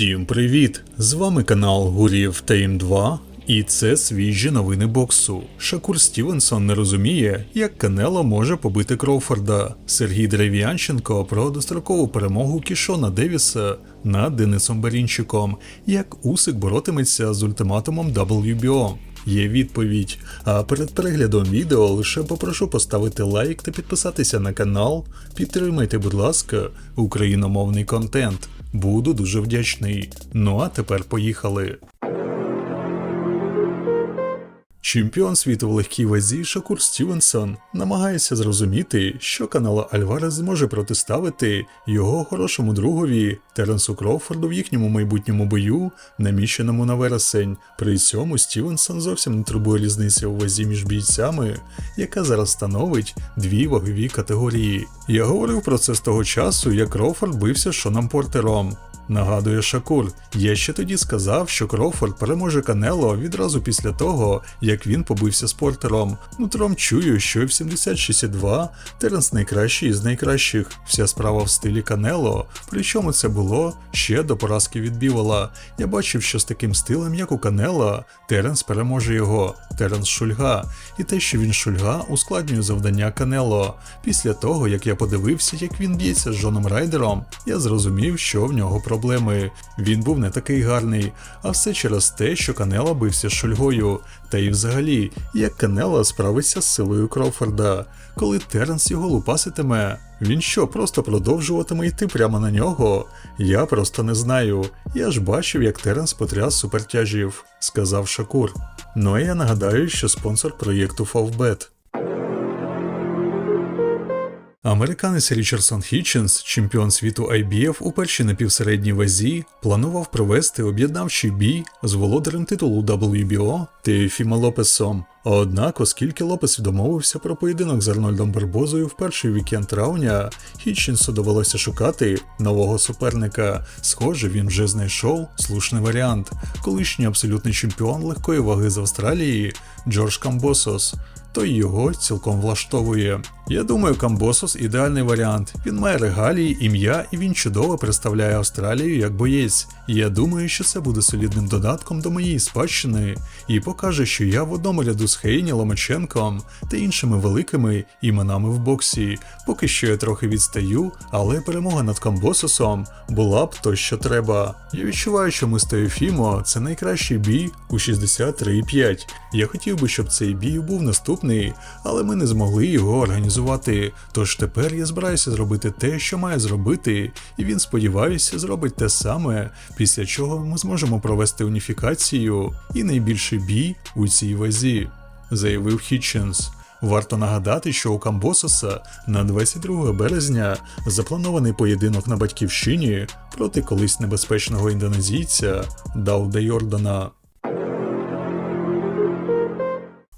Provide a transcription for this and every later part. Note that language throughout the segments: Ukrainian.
Всім привіт! З вами канал Гурів Тейм 2 і це свіжі новини боксу. Шакур Стівенсон не розуміє, як Канело може побити Кроуфорда. Сергій Дерев'янченко про дострокову перемогу Кішона Девіса над Денисом Барінчиком, як Усик боротиметься з ультиматумом WBO. Є відповідь. А перед переглядом відео лише попрошу поставити лайк та підписатися на канал. Підтримайте, будь ласка, україномовний контент. Буду дуже вдячний. Ну а тепер поїхали. Чемпіон світу в легкій вазі Шакур Стівенсон намагається зрозуміти, що канала Альварес зможе протиставити його хорошому другові Теренсу Кроуфорду в їхньому майбутньому бою, наміщеному на вересень. При цьому Стівенсон зовсім не турбує різниця у вазі між бійцями, яка зараз становить дві вагові категорії. Я говорив про це з того часу, як Кроуфорд бився з Шоном Портером. Нагадує Шакур, я ще тоді сказав, що Кроуфорд переможе Канело відразу після того, як він побився з Портером. Нутром чую, що в 70-62 Теренс найкращий із найкращих. Вся справа в стилі Канело, причому це було ще до поразки від Бівола. Я бачив, що з таким стилем, як у Канела, Теренс переможе його, Теренс Шульга, і те, що він Шульга, ускладнює завдання Канело. Після того, як я подивився, як він б'ється з Джоном Райдером, я зрозумів, що в нього проблеми. Він був не такий гарний, а все через те, що Канела бився з Шульгою. Та й взагалі, як Канела справиться з силою Кроуфорда. Коли Теренс його лупаситиме, він що, просто продовжуватиме йти прямо на нього? Я просто не знаю. Я ж бачив, як Теренс потряс супертяжів, сказав Шакур. Ну а я нагадаю, що спонсор проєкту Favbet. Американець Річардсон Хітченс, чемпіон світу IBF у першій напівсередній вазі, планував провести об'єднавчий бій з володарем титулу WBO Теофіма Лопесом. Однак, оскільки Лопес домовився про поєдинок з Арнольдом Барбозою в перший вікенд травня, Хітченсу довелося шукати нового суперника. Схоже, він вже знайшов слушний варіант. Колишній абсолютний чемпіон легкої ваги з Австралії Джордж Камбосос. То його цілком влаштовує. Я думаю, Камбосос ідеальний варіант. Він має регалії, ім'я і він чудово представляє Австралію як боєць. Я думаю, що це буде солідним додатком до моєї спадщини і покаже, що я в одному ряду з Хейні Ломаченком та іншими великими іменами в боксі. Поки що я трохи відстаю, але перемога над Камбососом була б то, що треба. Я відчуваю, що ми з Теофімо це найкращий бій у 63,5. Я хотів би, щоб цей бій був наступний, але ми не змогли його організувати. Тож тепер я збираюся зробити те, що має зробити, і він, сподіваюся, зробить те саме, після чого ми зможемо провести уніфікацію і найбільший бій у цій вазі, заявив Хітченс. Варто нагадати, що у Камбососа на 22 березня запланований поєдинок на батьківщині проти колись небезпечного індонезійця Дауда Йордана.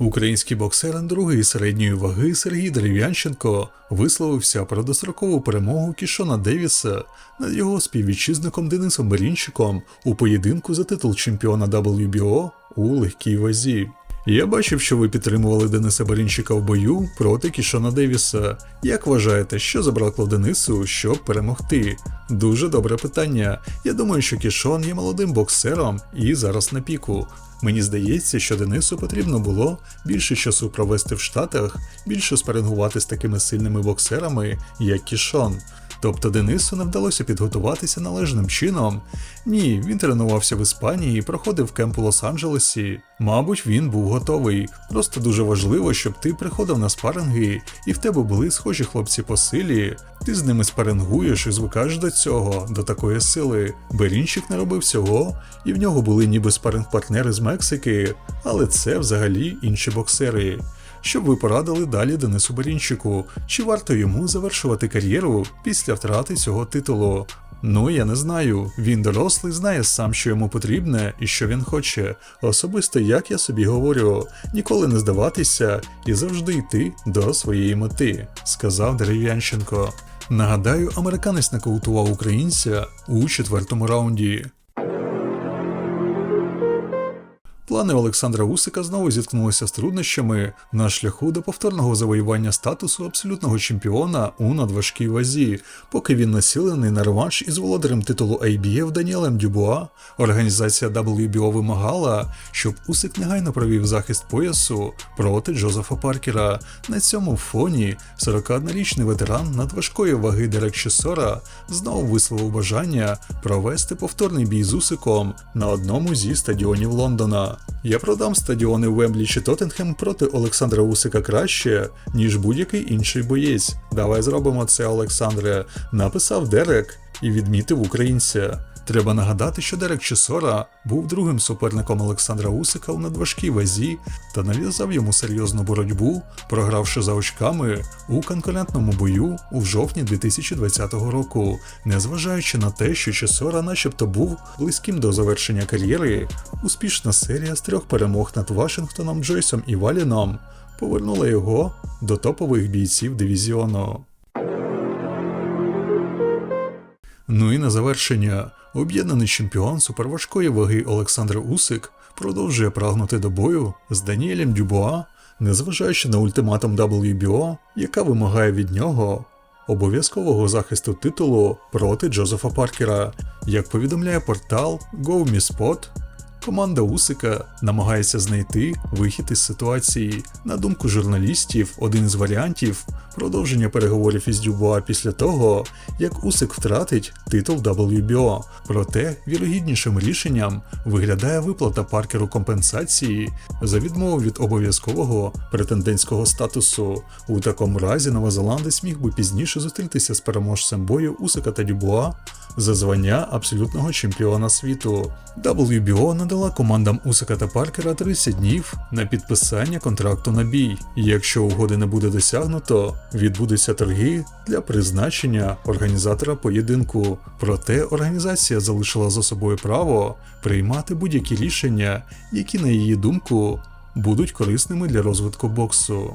Український боксер другої середньої ваги Сергій Дерев'янченко висловився про дострокову перемогу Кішона Девіса над його співвітчизником Денисом Берінчиком у поєдинку за титул чемпіона WBO у легкій вазі. Я бачив, що ви підтримували Дениса Барінчика в бою проти Кішона Девіса. Як вважаєте, що забракло Денису, щоб перемогти? Дуже добре питання. Я думаю, що Кішон є молодим боксером і зараз на піку. Мені здається, що Денису потрібно було більше часу провести в Штатах, більше спарингувати з такими сильними боксерами, як Кішон. Тобто Денису не вдалося підготуватися належним чином. Ні, він тренувався в Іспанії, проходив кемп у Лос-Анджелесі. Мабуть, він був готовий. Просто дуже важливо, щоб ти приходив на спаринги, і в тебе були схожі хлопці по силі. Ти з ними спарингуєш і звикаєш до цього, до такої сили. Берінчик не робив цього, і в нього були ніби спаринг-партнери з Мексики, але це взагалі інші боксери. Щоб ви порадили далі Денису Берінчику, чи варто йому завершувати кар'єру після втрати цього титулу? Ну, я не знаю. Він дорослий, знає сам, що йому потрібне і що він хоче. Особисто, як я собі говорю, ніколи не здаватися і завжди йти до своєї мети, сказав Дерев'янченко. Нагадаю, американець нокаутував українця у четвертому раунді. Плани Олександра Усика знову зіткнулися з труднощами на шляху до повторного завоювання статусу абсолютного чемпіона у надважкій вазі, поки він націлений на реванш із володарем титулу IBF Даніелем Дюбуа. Організація WBO вимагала, щоб Усик негайно провів захист поясу проти Джозефа Паркера. На цьому фоні 41-річний ветеран надважкої ваги Дерек Чесора знову висловив бажання провести повторний бій з Усиком на одному зі стадіонів Лондона. Я продам стадіони Вемблі чи Тоттенхем проти Олександра Усика краще, ніж будь-який інший боєць. Давай зробимо це, Олександре, написав Дерек і відмітив українця. Треба нагадати, що Дерек Чесора був другим суперником Олександра Усика у надважкій вазі та нав'язав йому серйозну боротьбу, програвши за очками у конкурентному бою у жовтні 2020 року, незважаючи на те, що Чесора начебто був близьким до завершення кар'єри, успішна серія з трьох перемог над Вашингтоном, Джойсом і Валіном повернула його до топових бійців дивізіону. Ну і на завершення, об'єднаний чемпіон суперважкої ваги Олександр Усик продовжує прагнути до бою з Даніелем Дюбуа, незважаючи на ультиматум WBO, яка вимагає від нього обов'язкового захисту титулу проти Джозефа Паркера. Як повідомляє портал GoMeSpot, Команда Усика намагається знайти вихід із ситуації. На думку журналістів, один з варіантів продовження переговорів із Дюбуа після того, як Усик втратить титул WBO. Проте вірогіднішим рішенням виглядає виплата Паркеру компенсації за відмову від обов'язкового претендентського статусу. У такому разі новозеландець міг би пізніше зустрітися з переможцем бою Усика та Дюбуа за звання абсолютного чемпіона світу. WBO надала командам Усика та Паркера 30 днів на підписання контракту на бій. Якщо угоди не буде досягнуто, відбудуться торги для призначення організатора поєдинку. Проте організація залишила за собою право приймати будь-які рішення, які, на її думку, будуть корисними для розвитку боксу.